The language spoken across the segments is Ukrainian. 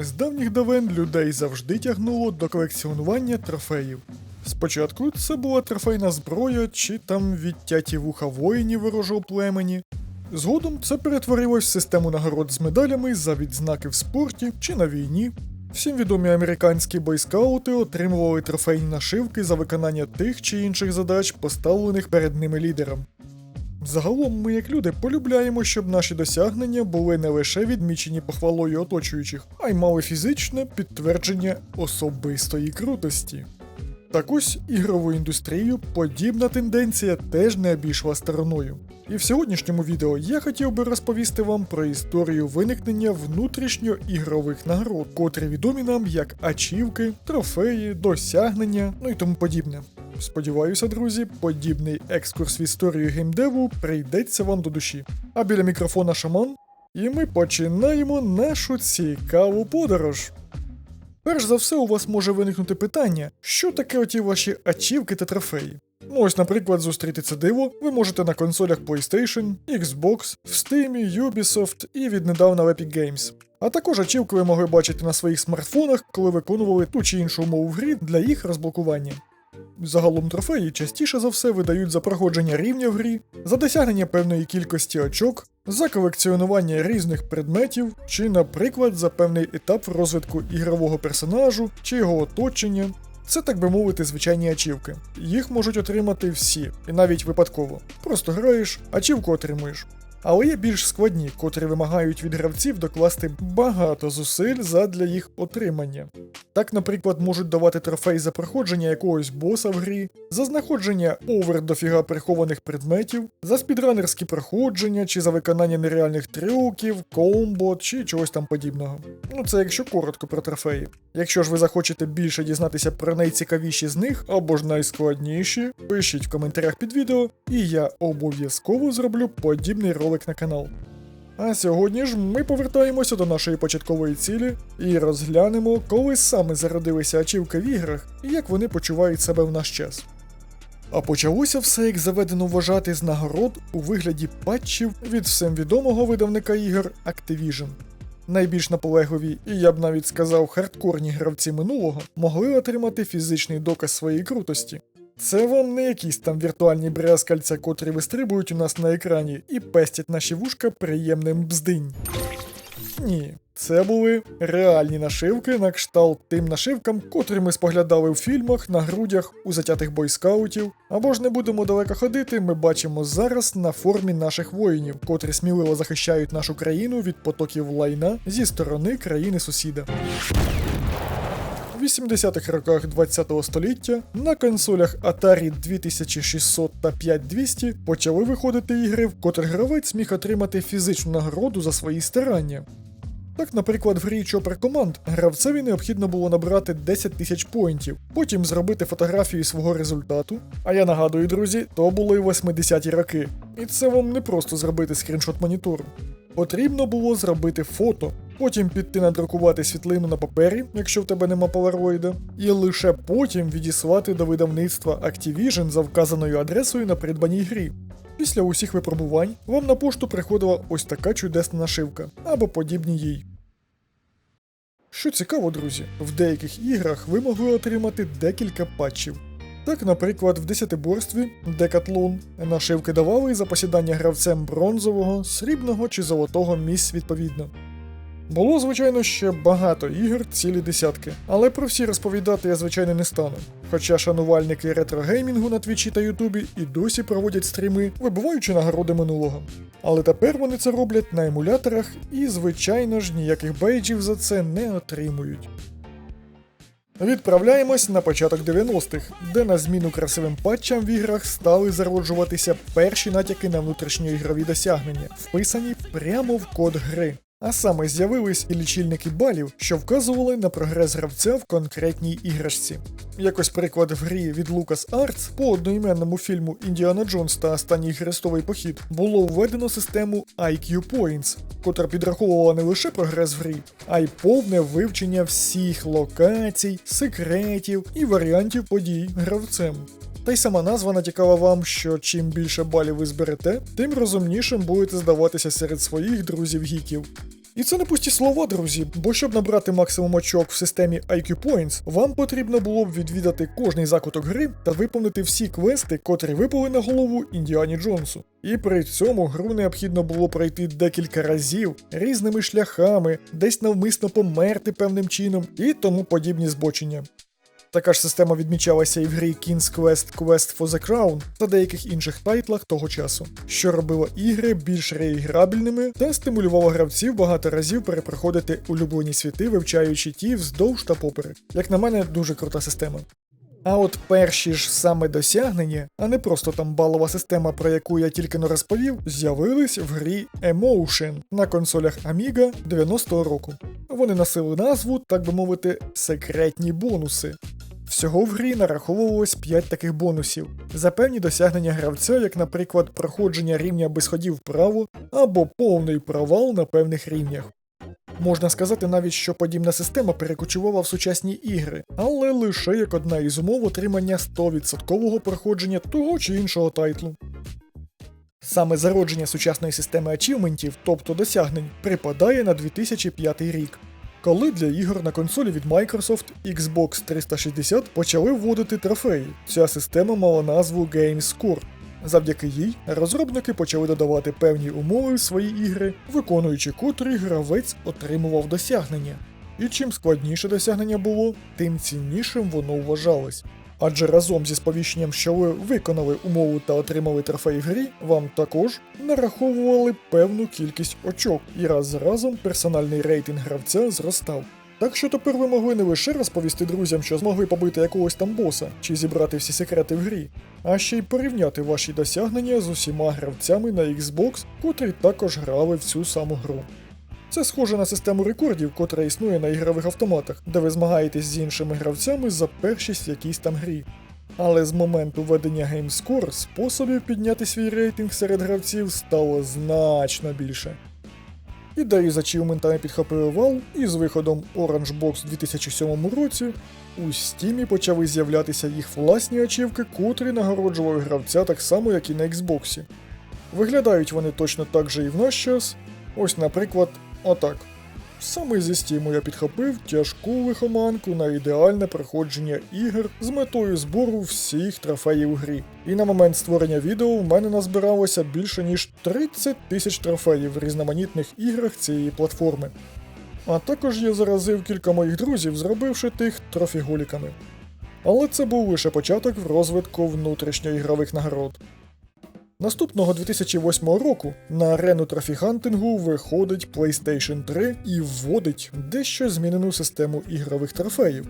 З давніх давен людей завжди тягнуло до колекціонування трофеїв. Спочатку це була трофейна зброя чи там відтяті вуха воїнів ворожого племені. Згодом це перетворилось в систему нагород з медалями за відзнаки в спорті чи на війні. Всім відомі американські бойскаути отримували трофейні нашивки за виконання тих чи інших задач, поставлених перед ними лідером. Загалом ми, як люди, полюбляємо, щоб наші досягнення були не лише відмічені похвалою оточуючих, а й мали фізичне підтвердження особистої крутості. Так ось ігрову індустрію подібна тенденція теж не обійшла стороною. І в сьогоднішньому відео я хотів би розповісти вам про історію виникнення внутрішньоігрових нагород, котрі відомі нам як ачівки, трофеї, досягнення, ну і тому подібне. Сподіваюся, друзі, подібний екскурс в історію геймдеву прийдеться вам до душі. А біля мікрофона шаман, і ми починаємо нашу цікаву подорож. Перш за все, у вас може виникнути питання, що таке оті ваші ачівки та трофеї. Ну ось, наприклад, зустріти це диво ви можете на консолях PlayStation, Xbox, в Steam, Ubisoft і віднедавна в Epic Games. А також ачівки ви могли бачити на своїх смартфонах, коли виконували ту чи іншу умову в грі для їх розблокування. Загалом трофеї частіше за все видають за проходження рівня в грі, за досягнення певної кількості очок, за колекціонування різних предметів, чи, наприклад, за певний етап розвитку ігрового персонажу чи його оточення. Це, так би мовити, звичайні ачівки. Їх можуть отримати всі, і навіть випадково. Просто граєш, ачівку отримуєш. Але є більш складні, котрі вимагають від гравців докласти багато зусиль задля їх отримання. Так, наприклад, можуть давати трофей за проходження якогось боса в грі, за знаходження овер дофіга прихованих предметів, за спідранерські проходження чи за виконання нереальних трюків, комбо чи чогось там подібного. Ну це якщо коротко про трофеї. Якщо ж ви захочете більше дізнатися про найцікавіші з них або ж найскладніші, пишіть в коментарях під відео, і я обов'язково зроблю подібний ролик на канал. А сьогодні ж ми повертаємося до нашої початкової цілі і розглянемо, коли саме зародилися ачівки в іграх і як вони почувають себе в наш час. А почалося все, як заведено вважати з нагород у вигляді патчів від всім відомого видавника ігор Activision. Найбільш наполегливі, і я б навіть сказав, хардкорні гравці минулого могли отримати фізичний доказ своєї крутості. Це вам не якісь там віртуальні брязкальця, котрі вистрибують у нас на екрані і пестять наші вушка приємним бздинь. Ні, це були реальні нашивки на кшталт тим нашивкам, котрі ми споглядали в фільмах, на грудях, у затятих бойскаутів. Або ж не будемо далеко ходити, ми бачимо зараз на формі наших воїнів, котрі сміливо захищають нашу країну від потоків лайна зі сторони країни сусіда. У 80-х роках 20-го століття на консолях Atari 2600 та 5200 почали виходити ігри, в котрих гравець міг отримати фізичну нагороду за свої старання. Так, наприклад, в грі Chopper Command гравцеві необхідно було набрати 10 тисяч поінтів, потім зробити фотографію свого результату. А я нагадую, друзі, то були 80-ті роки. І це вам не просто зробити скріншот монітору. Потрібно було зробити фото, потім піти надрукувати світлину на папері, якщо в тебе нема полароїда, і лише потім відіслати до видавництва Activision за вказаною адресою на придбаній грі. Після усіх випробувань вам на пошту приходила ось така чудесна нашивка або подібні їй. Що цікаво, друзі, в деяких іграх ви могли отримати декілька патчів. Так, наприклад, в десятиборстві Decathlon нашивки давали за посідання гравцем бронзового, срібного чи золотого місць відповідно. Було, звичайно, ще багато ігор, цілі десятки, але про всі розповідати я, звичайно, не стану. Хоча шанувальники ретрогеймінгу на Твічі та Ютубі і досі проводять стріми, вибиваючи нагороди минулого. Але тепер вони це роблять на емуляторах і, звичайно ж, ніяких бейджів за це не отримують. Відправляємось на початок 90-х, де на зміну красивим патчам в іграх стали зароджуватися перші натяки на внутрішньоігрові досягнення, вписані прямо в код гри. А саме з'явились і лічильники балів, що вказували на прогрес гравця в конкретній іграшці. Якось приклад в грі від LucasArts по одноіменному фільму Індіана Джонс та Останній хрестовий похід було введено систему IQ Points, котра підраховувала не лише прогрес в грі, а й повне вивчення всіх локацій, секретів і варіантів подій гравцем. Та й сама назва натякала вам, що чим більше балів ви зберете, тим розумнішим будете здаватися серед своїх друзів-гіків. І це не пусті слова, друзі, бо щоб набрати максимум очок в системі IQ Points, вам потрібно було б відвідати кожний закуток гри та виповнити всі квести, котрі випали на голову Індіані Джонсу. І при цьому гру необхідно було пройти декілька разів різними шляхами, десь навмисно померти певним чином і тому подібні збочення. Така ж система відмічалася і в грі King's Quest Quest for the Crown та деяких інших тайтлах того часу, що робило ігри більш реіграбельними та стимулювало гравців багато разів перепроходити улюблені світи, вивчаючи ті вздовж та поперек. Як на мене, дуже крута система. А от перші ж саме досягнення, а не просто там балова система, про яку я тільки не розповів, з'явились в грі Emotion на консолях Amiga 90-го року. Вони носили назву, так би мовити, секретні бонуси. Всього в грі нараховувалось 5 таких бонусів за певні досягнення гравця, як, наприклад, проходження рівня без ходів вправо або повний провал на певних рівнях. Можна сказати навіть, що подібна система перекочувала в сучасні ігри, але лише як одна із умов отримання 100% проходження того чи іншого тайтлу. Саме зародження сучасної системи ачівментів, тобто досягнень, припадає на 2005 рік, коли для ігор на консолі від Microsoft Xbox 360 почали вводити трофеї. Ця система мала назву GameScore. Завдяки їй розробники почали додавати певні умови в свої ігри, виконуючи котрі гравець отримував досягнення. І чим складніше досягнення було, тим ціннішим воно вважалось. Адже разом зі сповіщенням, що ви виконали умову та отримали трофей в грі, вам також нараховували певну кількість очок, і раз за разом персональний рейтинг гравця зростав. Так що тепер ви могли не лише розповісти друзям, що змогли побити якогось там боса чи зібрати всі секрети в грі, а ще й порівняти ваші досягнення з усіма гравцями на Xbox, котрі також грали в цю саму гру. Це схоже на систему рекордів, котра існує на ігрових автоматах, де ви змагаєтесь з іншими гравцями за першість в якійсь там грі. Але з моменту введення GameScore способів підняти свій рейтинг серед гравців стало значно більше. Ідею з ачівментами підхопив Valve, і з виходом Orange Box у 2007 році у Steam почали з'являтися їх власні ачівки, котрі нагороджували гравця так само, як і на Xbox. Виглядають вони точно так же і в наш час. Ось, наприклад, отак. Саме зі Steam я підхопив тяжку лихоманку на ідеальне проходження ігор з метою збору всіх трофеїв грі. І на момент створення відео в мене назбиралося більше ніж 30 тисяч трофеїв в різноманітних іграх цієї платформи. А також я заразив кілька моїх друзів, зробивши тих трофіголіками. Але це був лише початок в розвитку внутрішньоігрових нагород. Наступного 2008 року на арену трофігантингу виходить PlayStation 3 і вводить дещо змінену систему ігрових трофеїв.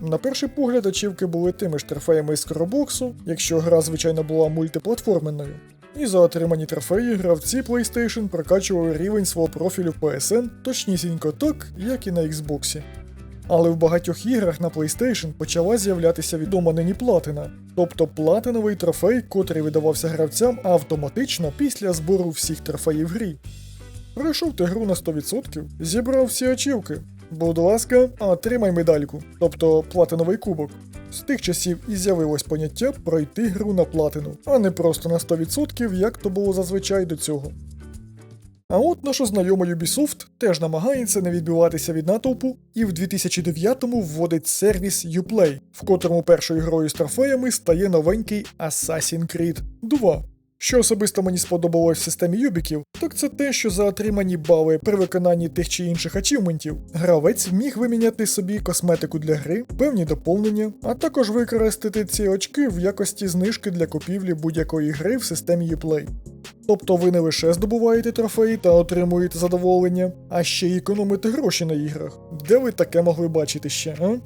На перший погляд, ачівки були тими ж трофеями з коробоксу, якщо гра, звичайно, була мультиплатформенною. І за отримані трофеї гравці PlayStation прокачували рівень свого профілю PSN точнісінько так, як і на Xbox. Але в багатьох іграх на PlayStation почала з'являтися відома нині платина, тобто платиновий трофей, котрий видавався гравцям автоматично після збору всіх трофеїв в грі. Пройшов ти гру на 100%, зібрав всі ачівки. Будь ласка, отримай медальку, тобто платиновий кубок. З тих часів і з'явилось поняття пройти гру на платину, а не просто на 100%, як то було зазвичай до цього. А от наша знайома Ubisoft теж намагається не відбиватися від натовпу і в 2009-му вводить сервіс Uplay, в котрому першою грою з трофеями стає новенький Assassin's Creed 2. Що особисто мені сподобалось в системі юбіків, так це те, що за отримані бали при виконанні тих чи інших ачівментів, гравець міг виміняти собі косметику для гри, певні доповнення, а також використати ці очки в якості знижки для купівлі будь-якої гри в системі Uplay. Тобто ви не лише здобуваєте трофеї та отримуєте задоволення, а ще й економите гроші на іграх. Де ви таке могли бачити ще, а?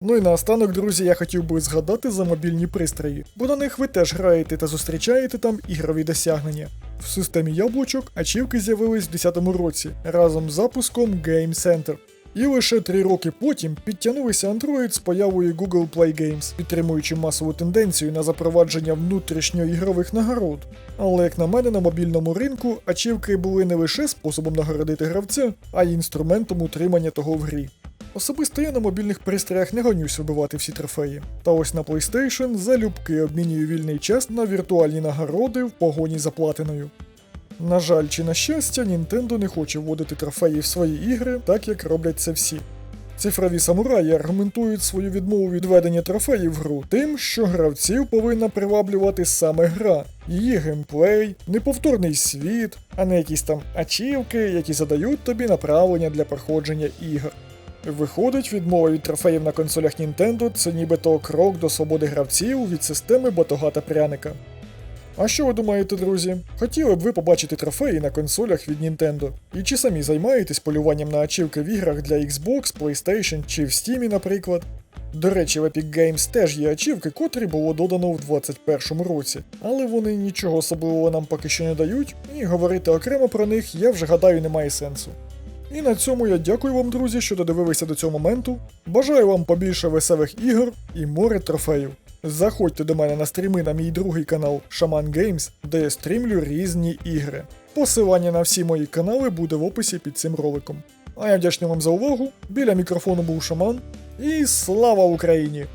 Ну і наостанок, друзі, я хотів би згадати за мобільні пристрої, бо на них ви теж граєте та зустрічаєте там ігрові досягнення. В системі яблучок ачівки з'явились в 2010 році разом з запуском Game Center. І лише три роки потім підтягнулися Android з появою Google Play Games, підтримуючи масову тенденцію на запровадження внутрішньоігрових нагород. Але як на мене, на мобільному ринку ачівки були не лише способом нагородити гравця, а й інструментом утримання того в грі. Особисто я на мобільних пристроях не гонюсь вибивати всі трофеї. Та ось на PlayStation залюбки обмінюю вільний час на віртуальні нагороди в погоні за платиною. На жаль, чи на щастя, Nintendo не хоче вводити трофеї в свої ігри, так як роблять це всі. Цифрові самураї аргументують свою відмову від введення трофеїв в гру тим, що гравців повинна приваблювати саме гра, її геймплей, неповторний світ, а не якісь там ачівки, які задають тобі направлення для проходження ігор. Виходить, відмова від трофеїв на консолях Nintendo це нібито крок до свободи гравців від системи батога та пряника. А що ви думаєте, друзі? Хотіли б ви побачити трофеї на консолях від Nintendo? І чи самі займаєтесь полюванням на ачівки в іграх для Xbox, PlayStation чи в Steam, наприклад? До речі, в Epic Games теж є ачівки, котрі було додано в 2021 році, але вони нічого особливого нам поки що не дають, і говорити окремо про них я вже гадаю немає сенсу. І на цьому я дякую вам, друзі, що додивилися до цього моменту. Бажаю вам побільше веселих ігор і море трофеїв. Заходьте до мене на стріми на мій другий канал Shaman Games, де я стрімлю різні ігри. Посилання на всі мої канали буде в описі під цим роликом. А я вдячний вам за увагу. Біля мікрофону був Шаман. І слава Україні!